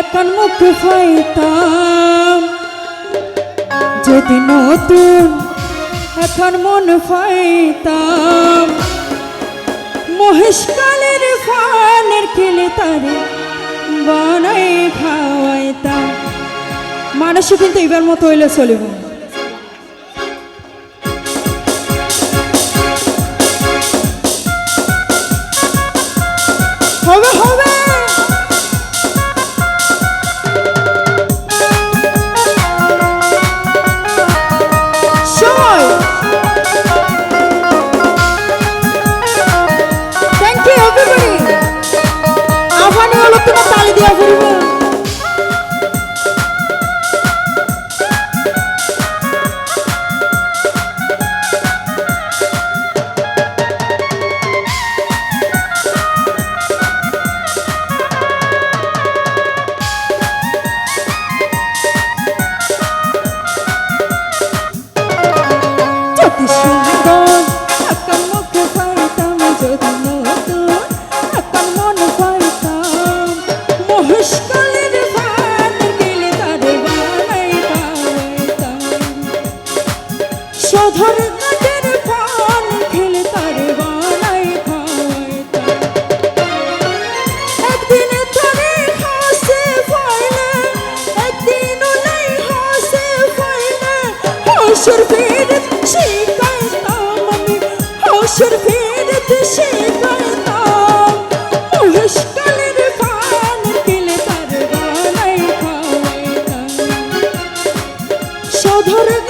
এখন মুখে ফাইতাম। যদি নতুন এখন মন ফাইতাম। মহেশকালের ফানের খেলে তারে বানাই খাওয়াইতাম। মানুষ কিন্তু এবার মতো হইলে চলিব Estados মধুর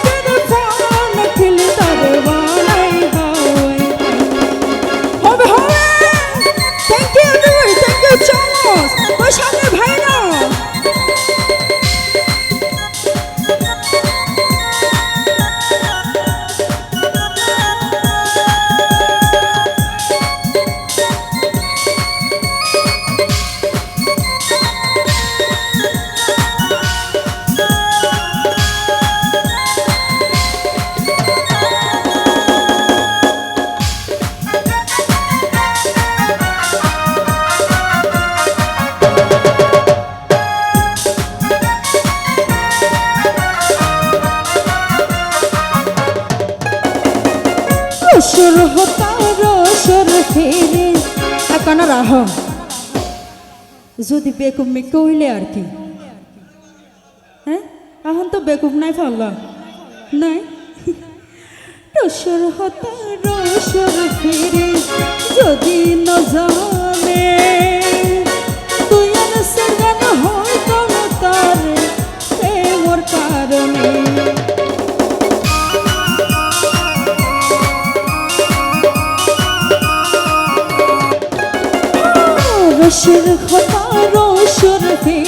সুর হতার সুর ফিরে এখন রাহ যদি বেকুমি কইলে আর কি হ্যাঁ এখন তো বেকুম নাই ফাল্লা নাই রসর হতার সুর ফিরে রসের খোদা রসুর ফে